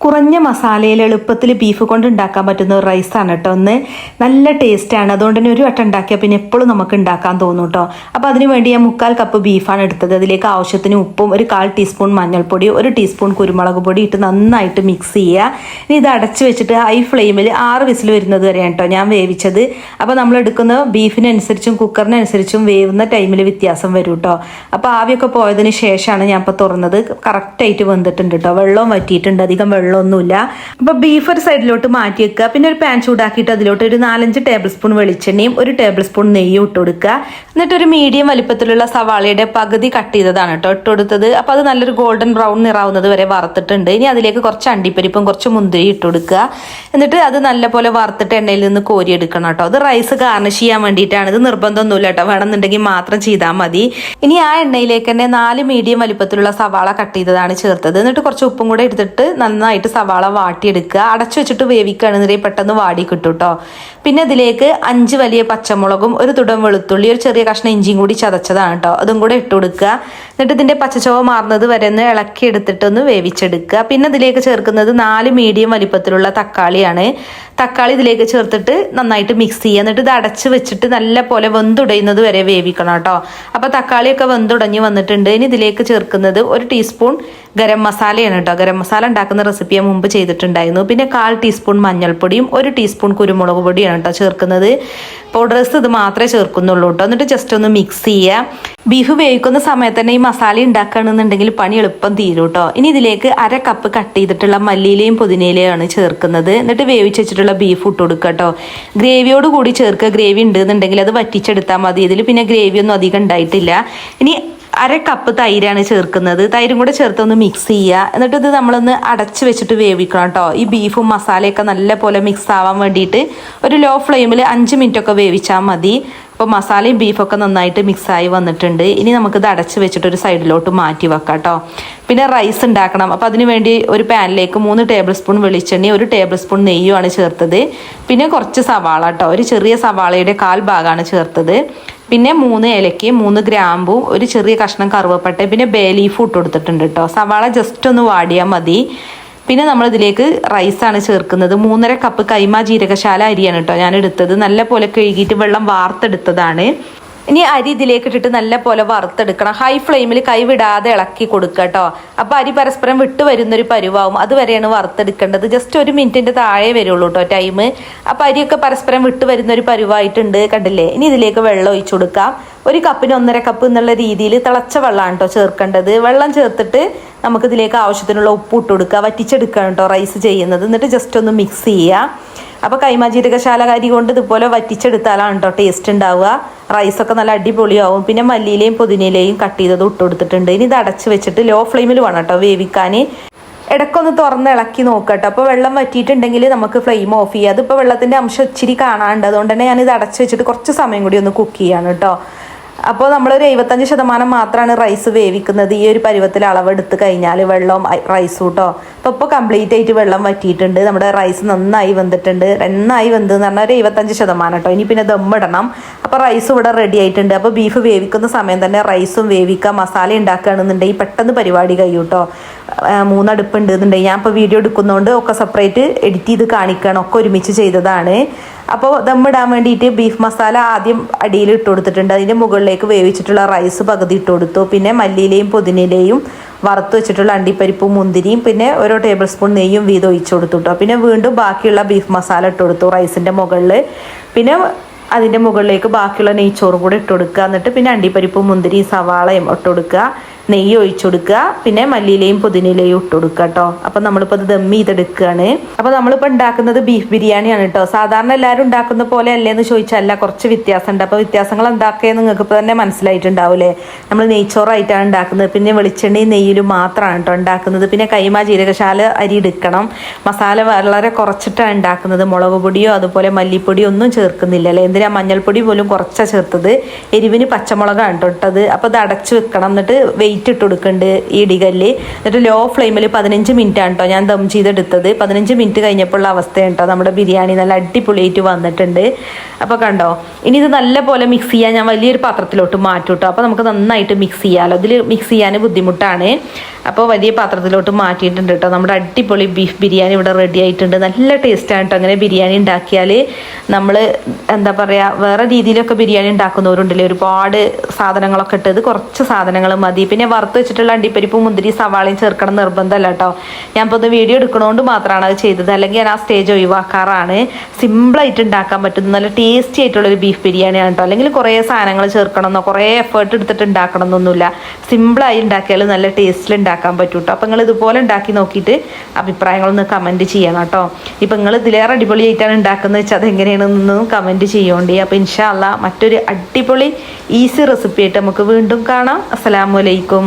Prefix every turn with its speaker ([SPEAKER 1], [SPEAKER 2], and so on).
[SPEAKER 1] കുറഞ്ഞ മസാലയിൽ എളുപ്പത്തിൽ ബീഫ് കൊണ്ട് ഉണ്ടാക്കാൻ പറ്റുന്ന ഒരു റൈസാണ് കേട്ടോ ഒന്ന് നല്ല ടേസ്റ്റാണ് അതുകൊണ്ട് തന്നെ ഒരു വട്ടം ഉണ്ടാക്കിയാൽ പിന്നെ എപ്പോഴും നമുക്ക് ഉണ്ടാക്കാൻ തോന്നും കേട്ടോ അപ്പോൾ അതിന് വേണ്ടി ഞാൻ മുക്കാൽ കപ്പ് ബീഫാണ് എടുത്തത്. അതിലേക്ക് ആവശ്യത്തിന് ഉപ്പും ഒരു കാൽ ടീസ്പൂൺ മഞ്ഞൾപ്പൊടി ഒരു ടീസ്പൂൺ കുരുമുളക് പൊടി ഇട്ട് നന്നായിട്ട് മിക്സ് ചെയ്യുക. ഇനി ഇത് അടച്ച് വെച്ചിട്ട് ഹൈ ഫ്ലെയിമിൽ ആറ് വിസിൽ വരുന്നത് വരെയാണ് കേട്ടോ ഞാൻ വേവിച്ചത്. അപ്പോൾ നമ്മൾ എടുക്കുന്ന ബീഫിനനുസരിച്ചും കുക്കറിനനുസരിച്ചും വേവുന്ന ടൈമിൽ വ്യത്യാസം വരും കേട്ടോ അപ്പോൾ ആവിയൊക്കെ പോയതിന് ശേഷമാണ് ഞാൻ ഇപ്പോൾ തുറന്നത്. കറക്റ്റായിട്ട് വെന്തിട്ടുണ്ട് കേട്ടോ വെള്ളവും വറ്റിയിട്ടുണ്ട്. അധികം വെള്ളമൊന്നുമില്ല. അപ്പോൾ ബീഫ് ഒരു സൈഡിലോട്ട് മാറ്റി വെക്കുക. പിന്നെ ഒരു പാൻ ചൂടാക്കിയിട്ട് അതിലോട്ട് ഒരു നാലഞ്ച് ടേബിൾ സ്പൂൺ വെളിച്ചെണ്ണയും ഒരു ടേബിൾ സ്പൂൺ നെയ്യും ഇട്ട് കൊടുക്കുക. എന്നിട്ട് ഒരു മീഡിയം വലിപ്പത്തിലുള്ള സവാളയുടെ പകുതി കട്ട് ചെയ്തതാണ് കേട്ടോ ഇട്ട് കൊടുത്തത്. അപ്പോൾ അത് നല്ലൊരു ഗോൾഡൻ ബ്രൗൺ നിറാവുന്നത് വരെ വറുത്തിട്ടുണ്ട്. ഇനി അതിലേക്ക് കുറച്ച് അണ്ടിപ്പരിപ്പും കുറച്ച് മുന്തിരി ഇട്ട് കൊടുക്കുക. എന്നിട്ട് അത് നല്ലപോലെ വറുത്തിട്ട് എണ്ണയിൽ നിന്ന് കോരിയെടുക്കണം കേട്ടോ. അത് റൈസ് ഗാർണിഷ് ചെയ്യാൻ വേണ്ടിയിട്ടാണ്. ഇത് നിർബന്ധമൊന്നുമില്ല കേട്ടോ. വേണമെന്നുണ്ടെങ്കിൽ മാത്രം ചെയ്താൽ മതി. ഇനി ആ എണ്ണയിലേക്ക് തന്നെ നാല് മീഡിയം വലിപ്പത്തിലുള്ള സവാള കട്ട് ചെയ്തതാണ് ചേർത്തത്. എന്നിട്ട് കുറച്ച് ഉപ്പും കൂടെ എടുത്തിട്ട് നന്നായിട്ട് സവാള വാട്ടിയെടുക്കുക. അടച്ചു വെച്ചിട്ട് വേവിക്കുകയാണെന്നുണ്ടെങ്കിൽ പെട്ടെന്ന് വാടി കിട്ടും കേട്ടോ പിന്നെ അതിലേക്ക് അഞ്ച് വലിയ പച്ചമുളകും ഒരു തുടം വെളുത്തുള്ളി ഒരു ചെറിയ കഷ്ണം ഇഞ്ചിയും കൂടി ചതച്ചതാണ് കേട്ടോ അതും കൂടെ ഇട്ട് കൊടുക്കുക. എന്നിട്ട് ഇതിന്റെ പച്ചച്ചവ മാറുന്നത് വരെ ഒന്ന് ഇളക്കി എടുത്തിട്ട് ഒന്ന് വേവിച്ചെടുക്കുക. പിന്നെ അതിലേക്ക് ചേർക്കുന്നത് നാല് മീഡിയം വലിപ്പത്തിലുള്ള തക്കാളിയാണ്. തക്കാളി ഇതിലേക്ക് ചേർത്തിട്ട് നന്നായിട്ട് മിക്സ് ചെയ്യുക. എന്നിട്ട് ഇത് അടച്ച് വെച്ചിട്ട് നല്ല പോലെ വെന്തുടയുന്നത് വരെ വേവിക്കണം കേട്ടോ അപ്പോൾ തക്കാളിയൊക്കെ വെന്തുടഞ്ഞ് വന്നിട്ടുണ്ട്. ഇനി ഇതിലേക്ക് ചേർക്കുന്നത് ഒരു ടീസ്പൂൺ ഗരം മസാലയാണ് കേട്ടോ ഗരം മസാല ഉണ്ടാക്കുന്ന റെസിപ്പി ഞാൻ മുമ്പ് ചെയ്തിട്ടുണ്ടായിരുന്നു. പിന്നെ കാൽ ടീസ്പൂൺ മഞ്ഞൾപ്പൊടിയും ഒരു ടീസ്പൂൺ കുരുമുളക് പൊടിയാണ് കേട്ടോ ചേർക്കുന്നത്. പൗഡേഴ്സ് ഇത് മാത്രമേ ചേർക്കുന്നുള്ളൂ കേട്ടോ എന്നിട്ട് ജസ്റ്റ് ഒന്ന് മിക്സ് ചെയ്യുക ബീഫ് വേവിക്കുന്ന സമയത്ത് തന്നെ ഈ മസാല ഉണ്ടാക്കുകയാണെന്നുണ്ടെങ്കിൽ പണി എളുപ്പം തീരും കേട്ടോ ഇനി ഇതിലേക്ക് അര കപ്പ് കട്ട് ചെയ്തിട്ടുള്ള മല്ലിയിലയും പുതിനയിലയാണ് ചേർക്കുന്നത്. എന്നിട്ട് വേവിച്ച് വെച്ചിട്ടുള്ള ബീഫ് ഇട്ട് കൊടുക്കുക കേട്ടോ ഗ്രേവിയോട് കൂടി ചേർക്കുക. ഗ്രേവി ഉണ്ട് എന്നുണ്ടെങ്കിൽ അത് വറ്റിച്ചെടുത്താൽ മതി. ഇതിൽ പിന്നെ ഗ്രേവി ഒന്നും അധികം ഉണ്ടായിട്ടില്ല. ഇനി അര കപ്പ് തൈരാണ് ചേർക്കുന്നത്. തൈരും കൂടെ ചേർത്തൊന്ന് മിക്സ് ചെയ്യുക എന്നിട്ട് ഇത് നമ്മളൊന്ന് അടച്ച് വെച്ചിട്ട് വേവിക്കണം കേട്ടോ ഈ ബീഫും മസാലയൊക്കെ നല്ല പോലെ മിക്സ് ആവാൻ വേണ്ടിയിട്ട് ഒരു ലോ ഫ്ലെയിമിൽ അഞ്ച് മിനിറ്റ് ഒക്കെ വേവിച്ചാൽ മതി. അപ്പോൾ മസാലയും ബീഫൊക്കെ നന്നായിട്ട് മിക്സായി വന്നിട്ടുണ്ട്. ഇനി നമുക്കിത് അടച്ച് വെച്ചിട്ട് ഒരു സൈഡിലോട്ട് മാറ്റി വെക്കാം കേട്ടോ പിന്നെ റൈസ് ഉണ്ടാക്കണം. അപ്പോൾ അതിന് വേണ്ടി ഒരു പാനിലേക്ക് മൂന്ന് ടേബിൾ സ്പൂൺ വെളിച്ചെണ്ണ ഒരു ടേബിൾ സ്പൂൺ നെയ്യുമാണ് ചേർത്തത്. പിന്നെ കുറച്ച് സവാള കേട്ടോ ഒരു ചെറിയ സവാളയുടെ കാൽ ഭാഗമാണ് ചേർത്തത്. പിന്നെ മൂന്ന് ഏലയ്ക്ക് മൂന്ന് ഗ്രാമ്പും ഒരു ചെറിയ കഷ്ണം കറുവപ്പട്ട പിന്നെ ബേ ലീഫ് ഇട്ട് കൊടുത്തിട്ടുണ്ട് കേട്ടോ. സവാള ജസ്റ്റ് ഒന്ന് വാടിയാൽ മതി. പിന്നെ നമ്മൾ ഇതിലേക്ക് റൈസാണ് ചേർക്കുന്നത്. മൂന്നര കപ്പ് കൈമ ജീരകശാല അരിയാണ് കേട്ടോ ഞാൻ എടുത്തത്. നല്ല പോലെ കഴുകിയിട്ട് വെള്ളം വാർത്തെടുത്തതാണ്. ഇനി അരി ഇതിലേക്ക് ഇട്ടിട്ട് നല്ല പോലെ വറുത്തെടുക്കണം. ഹൈ ഫ്ലെയിമിൽ കൈവിടാതെ ഇളക്കി കൊടുക്കുക കേട്ടോ അപ്പോൾ അരി പരസ്പരം വിട്ട് വരുന്നൊരു പരുവാവും. അതുവരെയാണ് വറുത്തെടുക്കേണ്ടത്. ജസ്റ്റ് ഒരു മിനിറ്റിന്റെ താഴെ വരുള്ളൂ കേട്ടോ ടൈം അപ്പോൾ അരിയൊക്കെ പരസ്പരം വിട്ട് വരുന്നൊരു പരുവായിട്ടുണ്ട് കണ്ടില്ലേ? ഇനി ഇതിലേക്ക് വെള്ളം ഒഴിച്ചു കൊടുക്കാം. ഒരു കപ്പിന് ഒന്നര കപ്പ് എന്നുള്ള രീതിയിൽ തിളച്ച വെള്ളമാണ് കേട്ടോ ചേർക്കേണ്ടത്. വെള്ളം ചേർത്തിട്ട് നമുക്ക് ഇതിലേക്ക് ആവശ്യത്തിനുള്ള ഉപ്പ് ഇട്ട് കൊടുക്കുക. വറ്റിച്ചെടുക്കുക കേട്ടോ റൈസ് ചെയ്യുന്നത്. എന്നിട്ട് ജസ്റ്റ് ഒന്ന് മിക്സ് ചെയ്യുക. അപ്പോൾ കൈമാചീരകശാല ജീരകശാല കൊണ്ട് ഇതുപോലെ വറ്റിച്ചെടുത്താലാണ് കേട്ടോ ടേസ്റ്റ് ഉണ്ടാവുക. റൈസൊക്കെ നല്ല അടിപൊളിയാവും. പിന്നെ മല്ലിയിലെയും പുതിനയിലെയും കട്ട് ചെയ്തത് ഇട്ട് കൊടുത്തിട്ടുണ്ട്. ഇനി ഇത് അടച്ച് വെച്ചിട്ട് ലോ ഫ്ലെയിമിൽ വേണം കേട്ടോ വേവിക്കാൻ. ഇടയ്ക്കൊന്ന് തുറന്ന് ഇളക്കി നോക്കട്ടെ അപ്പോൾ വെള്ളം വറ്റിയിട്ടുണ്ടെങ്കിൽ നമുക്ക് ഫ്ലെയിം ഓഫ് ചെയ്യാം അതിപ്പോൾ വെള്ളത്തിന്റെ അംശം ഇച്ചിരി കാണാണ്ട് അതുകൊണ്ട് തന്നെ ഞാനിത് അടച്ച് വെച്ചിട്ട് കുറച്ച് സമയം കൂടി ഒന്ന് കുക്ക് ചെയ്യാണ് കേട്ടോ. അപ്പോൾ നമ്മളൊരു എഴുപത്തഞ്ച് ശതമാനം മാത്രമാണ് റൈസ് വേവിക്കുന്നത്. ഈ ഒരു പരുവത്തിൽ അളവെടുത്ത് കഴിഞ്ഞാൽ വെള്ളം റൈസ് കൂട്ടോ അപ്പോൾ ഇപ്പോൾ കംപ്ലീറ്റ് ആയിട്ട് വെള്ളം വറ്റിയിട്ടുണ്ട്. നമ്മുടെ റൈസ് നന്നായി വെന്തിട്ടുണ്ട്. നന്നായി വെന്ത് എന്ന് പറഞ്ഞാൽ ഒരു എഴുപത്തഞ്ച് ശതമാനം കേട്ടോ ഇനി പിന്നെ ദമ്മിടണം അപ്പോൾ റൈസ് ഇവിടെ റെഡി ആയിട്ടുണ്ട്. അപ്പോൾ ബീഫ് വേവിക്കുന്ന സമയം തന്നെ റൈസും വേവിക്കുക മസാല ഉണ്ടാക്കുകയാണെന്നുണ്ടെങ്കിൽ പെട്ടെന്ന് പരിപാടി കഴിയും കേട്ടോ മൂന്നടുപ്പുണ്ട് എന്നുണ്ടെങ്കിൽ ഞാൻ ഇപ്പോൾ വീഡിയോ എടുക്കുന്നതുകൊണ്ട് ഒക്കെ സെപ്പറേറ്റ് എഡിറ്റ് ചെയ്ത് കാണിക്കണം. ഒക്കെ ഒരുമിച്ച് ചെയ്തതാണ്. അപ്പോൾ ദമ്മിടാൻ വേണ്ടിയിട്ട് ബീഫ് മസാല ആദ്യം അടിയിൽ ഇട്ട് കൊടുത്തിട്ടുണ്ട്. അതിന്റെ മുകളിലേക്ക് വേവിച്ചിട്ടുള്ള റൈസ് പകുതി ഇട്ട് കൊടുത്തു. പിന്നെ മല്ലിയിലയും പുതിനയിലയും വറുത്ത് വെച്ചിട്ടുള്ള അണ്ടിപ്പരിപ്പും മുന്തിരിയും പിന്നെ ഓരോ ടേബിൾ സ്പൂൺ നെയ്യും വീതം ഒഴിച്ചു കൊടുത്തു കേട്ടോ പിന്നെ വീണ്ടും ബാക്കിയുള്ള ബീഫ് മസാല ഇട്ട് കൊടുത്തു റൈസിന്റെ മുകളിൽ. പിന്നെ അതിന്റെ മുകളിലേക്ക് ബാക്കിയുള്ള നെയ്ച്ചോറും കൂടെ ഇട്ട് കൊടുക്കുക. എന്നിട്ട് പിന്നെ അണ്ടിപ്പരിപ്പും മുന്തിരിയും സവാളയും ഇട്ട് കൊടുക്കുക. നെയ്യ് ഒഴിച്ചു കൊടുക്കുക പിന്നെ മല്ലിയിലയും പുതിനയിലയും ഇട്ട് കൊടുക്കുക കേട്ടോ. അപ്പം നമ്മളിപ്പോൾ അത് ദമ്മി ചെയ്തെടുക്കുകയാണ്. അപ്പോൾ നമ്മളിപ്പോൾ ഉണ്ടാക്കുന്നത് ബീഫ് ബിരിയാണിയാണ് കേട്ടോ. സാധാരണ എല്ലാവരും ഉണ്ടാക്കുന്ന പോലെ അല്ലേന്ന് ചോദിച്ചല്ല കുറച്ച് വ്യത്യാസമുണ്ട്. അപ്പോൾ വ്യത്യാസങ്ങൾ എന്താക്കിയെന്ന് നിങ്ങൾക്ക് ഇപ്പോൾ തന്നെ മനസ്സിലായിട്ടുണ്ടാവില്ലേ നമ്മൾ നെയ്ച്ചോറായിട്ടാണ് ഉണ്ടാക്കുന്നത്. പിന്നെ വെളിച്ചെണ്ണയും നെയ്യിലും മാത്രമാണ് കേട്ടോ ഉണ്ടാക്കുന്നത്. പിന്നെ കൈമ ജീരകശാല അരി എടുക്കണം. മസാല വളരെ കുറച്ചിട്ടാണ് ഉണ്ടാക്കുന്നത്. മുളക് പൊടിയോ അതുപോലെ മല്ലിപ്പൊടിയോ ഒന്നും ചേർക്കുന്നില്ല അല്ലേ? എന്തിനാ? മഞ്ഞൾപ്പൊടി പോലും കുറച്ചാണ് ചേർത്തത്. എരിവിന് പച്ചമുളകാണ് കേട്ടോ ഇട്ടത്. അപ്പോൾ അത് അടച്ചു വെക്കണം. എന്നിട്ട് വെയിറ്റ് ഇട്ട് കൊടുക്കുന്നുണ്ട് ഇടികല്ല്. എന്നിട്ട് ലോ ഫ്ലെയിമിൽ പതിനഞ്ച് മിനിറ്റ് ആണ് കേട്ടോ ഞാൻ ദം ചെയ്തെടുത്തത്. പതിനഞ്ച് മിനിറ്റ് കഴിഞ്ഞപ്പോഴുള്ള അവസ്ഥയാണ് കേട്ടോ നമ്മുടെ ബിരിയാണി നല്ല അടിപൊളിയായിട്ട് വന്നിട്ടുണ്ട്. അപ്പോൾ കണ്ടോ ഇനി ഇത് നല്ല പോലെ മിക്സ് ചെയ്യാൻ ഞാൻ വലിയൊരു പാത്രത്തിലോട്ട് മാറ്റും കേട്ടോ അപ്പോൾ നമുക്ക് നന്നായിട്ട് മിക്സ് ചെയ്യാമല്ലോ ഇതിൽ മിക്സ് ചെയ്യാൻ ബുദ്ധിമുട്ടാണ്. അപ്പോൾ വലിയ പാത്രത്തിലോട്ട് മാറ്റിയിട്ടുണ്ട് കേട്ടോ. നമ്മുടെ അടിപൊളി ബീഫ് ബിരിയാണി ഇവിടെ റെഡി ആയിട്ടുണ്ട്. നല്ല ടേസ്റ്റാണ് കേട്ടോ. അങ്ങനെ ബിരിയാണി ഉണ്ടാക്കിയാൽ നമ്മൾ എന്താ പറയുക വേറെ രീതിയിലൊക്കെ ബിരിയാണി ഉണ്ടാക്കുന്നവരുണ്ടല്ലേ? ഒരുപാട് സാധനങ്ങളൊക്കെ ഇട്ടത് കുറച്ച് സാധനങ്ങൾ മതി. പിന്നെ വറുത്ത് വെച്ചിട്ടുള്ള അണ്ടിപ്പരിപ്പ് മുന്തിരി സവാളയും ചേർക്കണം നിർബന്ധമല്ല കേട്ടോ. ഞാൻ ഇപ്പോൾ ഒന്ന് വീഡിയോ എടുക്കണോണ്ട് മാത്രമാണ് അത് ചെയ്തത്. അല്ലെങ്കിൽ ഞാൻ ആ സ്റ്റേജ് ഒഴിവാക്കാറാണ്. സിമ്പിളായിട്ട് ഉണ്ടാക്കാൻ പറ്റുന്ന നല്ല ടേസ്റ്റി ആയിട്ടുള്ള ഒരു ബീഫ് ബിരിയാണിയാണ് കേട്ടോ. അല്ലെങ്കിൽ കുറേ സാധനങ്ങൾ ചേർക്കണമെന്നോ കുറേ എഫേർട്ട് എടുത്തിട്ട് ഉണ്ടാക്കണം എന്നൊന്നുമില്ല. സിമ്പിളായി ഉണ്ടാക്കിയാൽ നല്ല ടേസ്റ്റിൽ ഉണ്ടാക്കാൻ പറ്റും കേട്ടോ അപ്പോൾ നിങ്ങൾ ഇതുപോലെ ഉണ്ടാക്കി നോക്കിയിട്ട് അഭിപ്രായങ്ങളൊന്ന് കമന്റ് ചെയ്യണം കേട്ടോ. ഇപ്പം നിങ്ങൾ ഇതിലേറെ അടിപൊളിയായിട്ടാണ് ഉണ്ടാക്കുന്നത് വെച്ചാൽ അതെങ്ങനെയാണെന്ന് കമന്റ് ചെയ്യോണ്ടേ. അപ്പോൾ ഇൻഷാല്ല മറ്റൊരു അടിപൊളി ഈസി റെസിപ്പി ആയിട്ട് നമുക്ക് വീണ്ടും കാണാം. അസ്സലാമലൈക്കും